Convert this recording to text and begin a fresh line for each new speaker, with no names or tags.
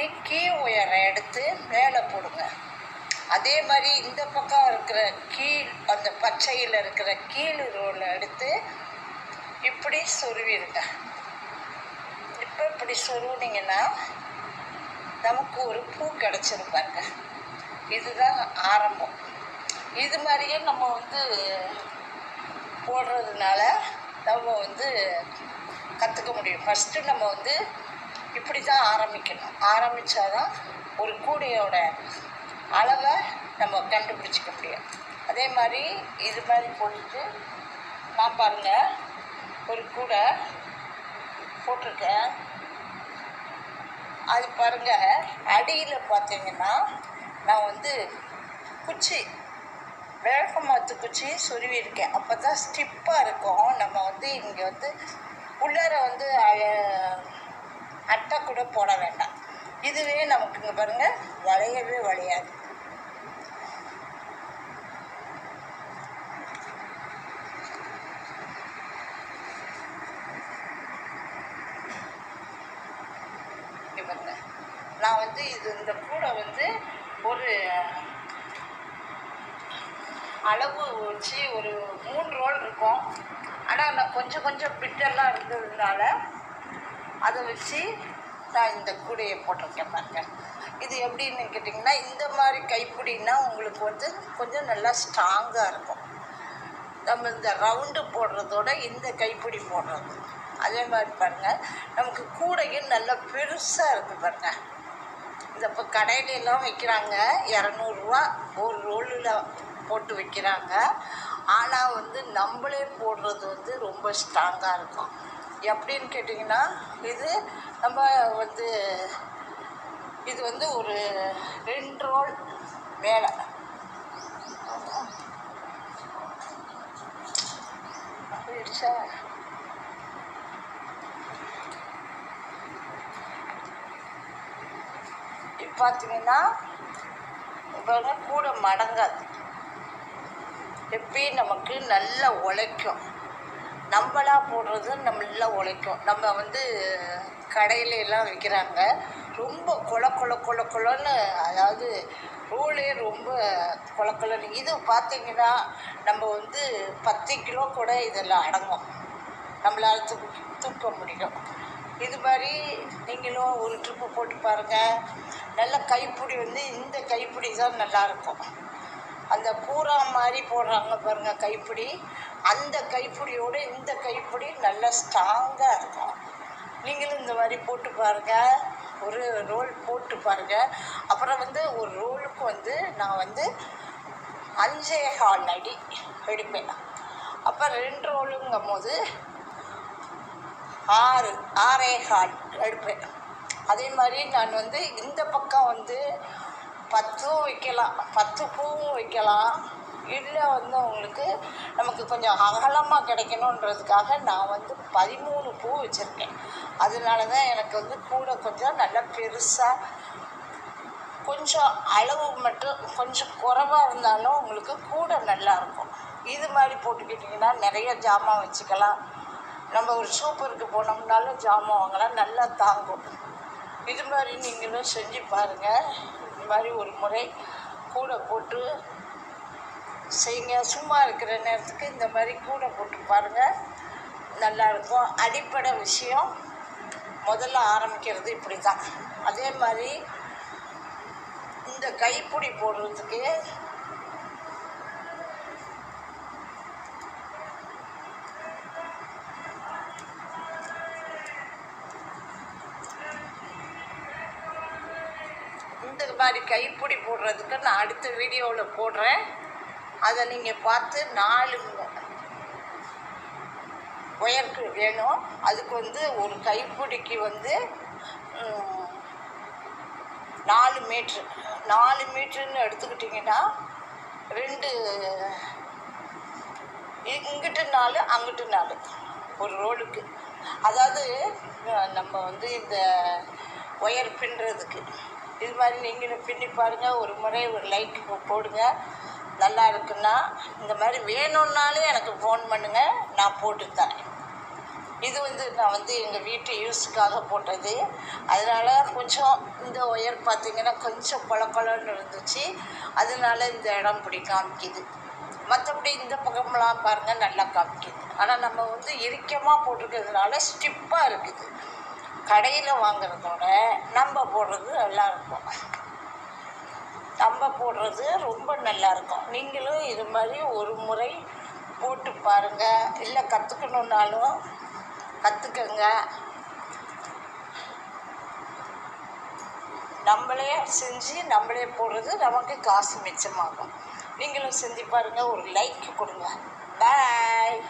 கழட்டி கீழ் உயரை எடுத்து மேலே போடுங்க. அதே மாதிரி இந்த பக்கம் இருக்கிற கீழ் அந்த பச்சையில் இருக்கிற கீழ் ரோலை எடுத்து இப்படி சொருவிடுங்க. இப்போ இப்படி சொருவினீங்கன்னா நமக்கு ஒரு பூ கிடச்சிரும் பாருங்க. இதுதான் ஆரம்பம். இது மாதிரியே நம்ம வந்து போடுறதுனால நம்ம வந்து கற்றுக்க முடியும். ஃபஸ்ட்டு நம்ம வந்து இப்படி தான் ஆரம்பிக்கணும். ஆரம்பித்தாதான் ஒரு கூடையோட அளவை நம்ம கண்டுபிடிச்சிக்க முடியும். அதே மாதிரி இது மாதிரி போட்டுட்டு நான் பாருங்கள் ஒரு கூடை போட்டிருக்கேன். அது பாருங்கள் அடியில் பார்த்தீங்கன்னா நான் வந்து குச்சி வேகமாத்து குச்சி சொருவியிருக்கேன். அப்போ தான் ஸ்டிப்பாக இருக்கும். நம்ம வந்து இங்கே வந்து உள்ளார வந்து அஹ், அட்டை கூட போட வேண்டாம். இதுவே நமக்கு இங்கே பாருங்கள் வளையவே வளையாது. நான் வந்து இது இந்த கூடை வந்து ஒரு அளவு வச்சு ஒரு மூணு ரோல் இருக்கும். ஆனால் நான் கொஞ்சம் கொஞ்சம் பிட்டெல்லாம் இருந்ததுனால அதை வச்சு நான் இந்த கூடையை போட்டிருக்கேன் பாருங்க. இது எப்படின்னு கேட்டிங்கன்னா இந்த மாதிரி கைப்பிடின்னா உங்களுக்கு வந்து கொஞ்சம் நல்லா ஸ்ட்ராங்காக இருக்கும். நம்ம இந்த ரவுண்டு போடுறதோட இந்த கைப்பிடி போடுறது. அதே மாதிரி பாருங்கள் நமக்கு கூடையும் நல்லா பெருசாக இருக்குது பாருங்கள் இந்த இப்போ கடையில வைக்கிறாங்க இரநூறுவா ஒரு ரோலில் போட்டு வைக்கிறாங்க. ஆனால் வந்து நம்மளே போடுறது வந்து ரொம்ப ஸ்ட்ராங்காக இருக்கும். எப்படின்னு கேட்டிங்கன்னா இது நம்ம வந்து இது வந்து ஒரு ரெண்டு ரோல் மேலே. போயிடுச்சா இப்போ பார்த்தீங்கன்னா இப்போ கூட மடங்காது. எப்பயும் நமக்கு நல்லா உழைக்கும். நம்மளா போடுறது நல்லா உழைக்கும் நம்ம வந்து கடையில எல்லாம் விற்கிறாங்க ரொம்ப கொல கொல கொல கொலன்னு அதாவது ரோலே ரொம்ப கொல கொலன்னு. இது பார்த்தீங்கன்னா நம்ம வந்து பத்து கிலோ கூட இதெல்லாம் அடங்கும். நம்மளால் தூக்க தூக்க முடியும். இது மாதிரி நீங்களும் ஒரு ட்ரிப்பு போட்டு பாருங்கள் நல்ல கைப்பிடி வந்து இந்த கைப்பிடி தான் நல்லாயிருக்கும் அந்த பூரா மாதிரி போடுறாங்க பாருங்கள் கைப்பிடி. அந்த கைப்பிடியோட இந்த கைப்பிடி நல்லா ஸ்ட்ராங்காக இருக்கும். நீங்களும் இந்த மாதிரி போட்டு பாருங்கள் ஒரு ரோல் போட்டு பாருங்கள் அப்புறம் வந்து ஒரு ரோலுக்கு வந்து நான் வந்து அஞ்சே கால் அடி எடுப்பேன். அப்போ ரெண்டு ரோலுங்கும் போது ஆறு ஆறே கால் எடுப்பேன். அதே மாதிரி நான் வந்து இந்த பக்கம் வந்து பத்தும் வைக்கலாம். பத்து பூவும் வைக்கலாம். இல்லை வந்து உங்களுக்கு நமக்கு கொஞ்சம் அகலமாக கிடைக்கணுன்றதுக்காக நான் வந்து பதிமூணு பூ வச்சுருக்கேன். அதனால தான் எனக்கு வந்து கூட கொஞ்சம் நல்லா பெருசாக கொஞ்சம் அளவு மட்டும் கொஞ்சம் குறைவாக இருந்தாலும் உங்களுக்கு கூட நல்லாயிருக்கும் இது மாதிரி போட்டுக்கிட்டிங்கன்னா நிறைய ஜாமான் வச்சுக்கலாம். நம்ம ஒரு சூப்பருக்கு போனோம்னாலும் ஜாமான் வாங்கலாம் நல்லா தாங்கும். இது மாதிரி நீங்களும் செஞ்சு பாருங்கள் இது மாதிரி ஒரு முறை கூட போட்டு செய்யுங்க. சும்மா இருக்கிற நேரத்துக்கு இந்த மாதிரி கூட போட்டு பாருங்கள் நல்லாயிருக்கும் அடிப்படை விஷயம். முதல்ல ஆரம்பிக்கிறது இப்படி தான் அதே மாதிரி இந்த கைப்பிடி போடுறதுக்கு இந்த மாதிரி கைப்பிடி போடுறதுக்கு நான் அடுத்த வீடியோவில் போடுறேன். அதை நீங்கள் பார்த்து நாலு ஒயருக்கு வேணும். அதுக்கு வந்து ஒரு கைப்பிடிக்கு வந்து நாலு மீட்ரு. நாலு மீட்ருன்னு எடுத்துக்கிட்டிங்கன்னா ரெண்டு இங்கிட்டு நாலு அங்கிட்டு நாலு ஒரு ரோடுக்கு அதாவது நம்ம வந்து இந்த ஒயர் பின்னுறதுக்கு. இது மாதிரி நீங்களும் பின்னி பாருங்கள் ஒரு முறை ஒரு லைக் போடுங்க. நல்லா இருக்குன்னா இந்த மாதிரி வேணும்னாலும் எனக்கு ஃபோன் பண்ணுங்கள் நான் போட்டு தரேன். இது வந்து நான் வந்து எங்கள் வீட்டு யூஸுக்காக போட்டது. அதனால் கொஞ்சம் இந்த ஒயர் பார்த்தீங்கன்னா கொஞ்சம் கொலன்னு இருந்துச்சு. அதனால இந்த இடம் இப்படி காமிக்குது. மற்றபடி இந்த பக்கம்லாம் பாருங்கள் நல்லா காமிக்குது. ஆனால் நம்ம வந்து இறுக்கமாக போட்டிருக்கிறதுனால ஸ்டிப்பாக இருக்குது. கடையில் வாங்குறதோட நம்ம போடுறது நல்லா கம்பை நம்ம போடுறது ரொம்ப நல்லா இருக்கும் நீங்களும் இது மாதிரி ஒரு முறை போட்டு பாருங்கள் இல்லை கற்றுக்கணுன்னாலும் கற்றுக்கங்க நம்மளே செஞ்சு நம்மளே போடுறது நமக்கு காசு மிச்சமாகும். நீங்களும் செஞ்சு பாருங்கள் ஒரு லைக் கொடுங்க. பாய்